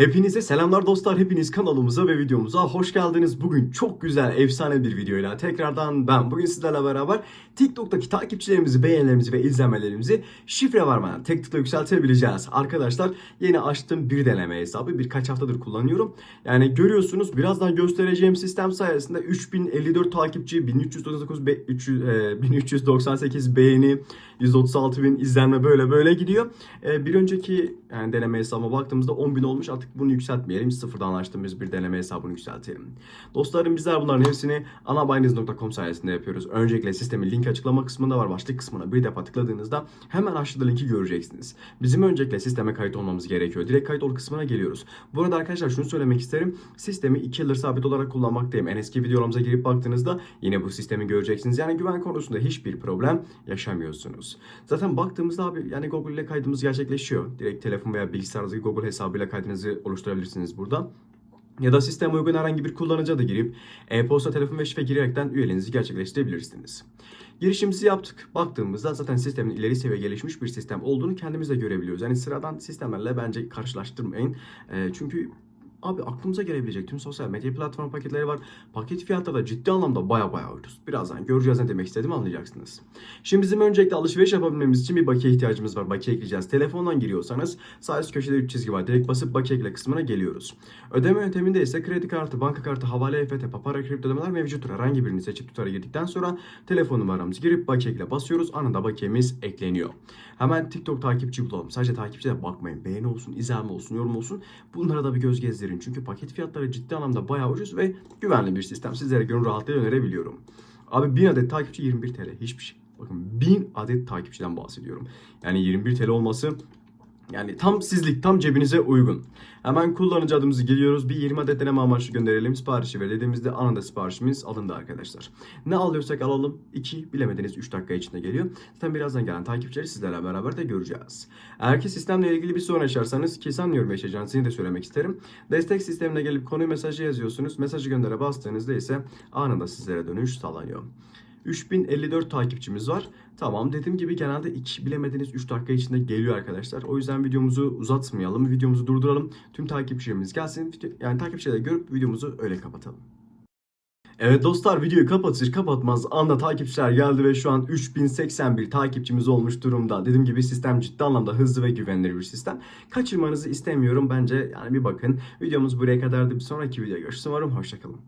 Hepinize selamlar dostlar. Hepiniz kanalımıza ve videomuza hoş geldiniz. Bugün çok güzel, efsane bir videoyla tekrardan ben bugün sizlerle beraber TikTok'taki takipçilerimizi, beğenilerimizi ve izlenmelerimizi şifre varmadan tek tıkla yükseltebileceğiz. Arkadaşlar yeni açtım bir deneme hesabı. Birkaç haftadır kullanıyorum. Yani görüyorsunuz birazdan göstereceğim sistem sayesinde 3054 takipçi, 1399 be- 300, e, 1398 beğeni, 136 bin izlenme böyle böyle gidiyor. E, bir önceki yani deneme hesabıma baktığımızda 10 bin olmuş. Artık bunu yükseltmeyelim. Sıfırdan açtığımız bir deneme hesabını yükseltelim. Dostlarım bizler bunların hepsini anabayniz.com sayesinde yapıyoruz. Öncelikle sistemin link açıklama kısmında var. Başlık kısmına bir defa tıkladığınızda hemen aşağıda linki göreceksiniz. Bizim öncelikle sisteme kayıt olmamız gerekiyor. Direkt kayıt ol kısmına geliyoruz. Bu arada arkadaşlar şunu söylemek isterim. Sistemi 2 yıldır sabit olarak kullanmaktayım. En eski videolarımıza girip baktığınızda yine bu sistemi göreceksiniz. Yani güven konusunda hiçbir problem yaşamıyorsunuz. Zaten baktığımızda abi yani Google ile kaydımız gerçekleşiyor. Direkt telefon veya bilgisayarınızdaki Google hesabıyla kaydınızı oluşturabilirsiniz burada. Ya da sisteme uygun herhangi bir kullanıcıya da girip e-posta, telefon ve şifre girerekten üyeliğinizi gerçekleştirebilirsiniz. Girişimizi yaptık. Baktığımızda zaten sistemin ileri seviye gelişmiş bir sistem olduğunu kendimiz de görebiliyoruz. Yani sıradan sistemlerle bence karşılaştırmayın. Ee, çünkü Abi aklımıza gelebilecek tüm sosyal medya platform paketleri var. Paket fiyatları da ciddi anlamda baya baya ucuz. Birazdan göreceğiz ne demek istediğimi anlayacaksınız. Şimdi bizim öncelikle alışveriş yapabilmemiz için bir bakiye ihtiyacımız var. Bakiye ekleyeceğiz. Telefondan giriyorsanız sağ üst köşede 3 çizgi var. Direkt basıp bakiye ekle kısmına geliyoruz. Ödeme yönteminde ise kredi kartı, banka kartı, havale, EFT, papara, kripto ödemeler mevcuttur. Herhangi birini seçip tutara girdikten sonra telefon numaramızı girip bakiye ekle basıyoruz. Anında bakiyemiz ekleniyor. Hemen TikTok takipçi bulalım. Sadece takipçi de bakmayın. Beğeni olsun, izlenme olsun, yorum olsun. Bunlara da bir göz gezdirin. Çünkü paket fiyatları ciddi anlamda bayağı ucuz ve güvenli bir sistem. Sizlere gönül rahatlığıyla önerebiliyorum. Abi 1000 adet takipçi 21 TL. Hiçbir şey. Bakın 1000 adet takipçiden bahsediyorum. Yani 21 TL olması yani tam sizlik, tam cebinize uygun. Hemen kullanıcı adımızı giriyoruz. Bir 20 adet deneme amaçlı gönderelim. Siparişi ver dediğimizde anında siparişimiz alındı arkadaşlar. Ne alıyorsak alalım. 2 bilemediniz 3 dakika içinde geliyor. Zaten birazdan gelen takipçileri sizlerle beraber de göreceğiz. Eğer ki sistemle ilgili bir sorun yaşarsanız ki sanmıyorum yaşayacağınızı de söylemek isterim. Destek sistemine gelip konuyu mesajı yazıyorsunuz. Mesajı göndere bastığınızda ise anında sizlere dönüş sağlanıyor. 3054 takipçimiz var. Tamam dediğim gibi genelde 2 bilemediniz 3 dakika içinde geliyor arkadaşlar. O yüzden videomuzu uzatmayalım. Videomuzu durduralım. Tüm takipçilerimiz gelsin. Yani takipçileri görüp videomuzu öyle kapatalım. Evet dostlar videoyu kapatır kapatmaz anda takipçiler geldi ve şu an 3081 takipçimiz olmuş durumda. Dediğim gibi sistem ciddi anlamda hızlı ve güvenilir bir sistem. Kaçırmanızı istemiyorum bence yani bir bakın. Videomuz buraya kadardı. Bir sonraki videoya görüşürüz. Umarım hoşçakalın.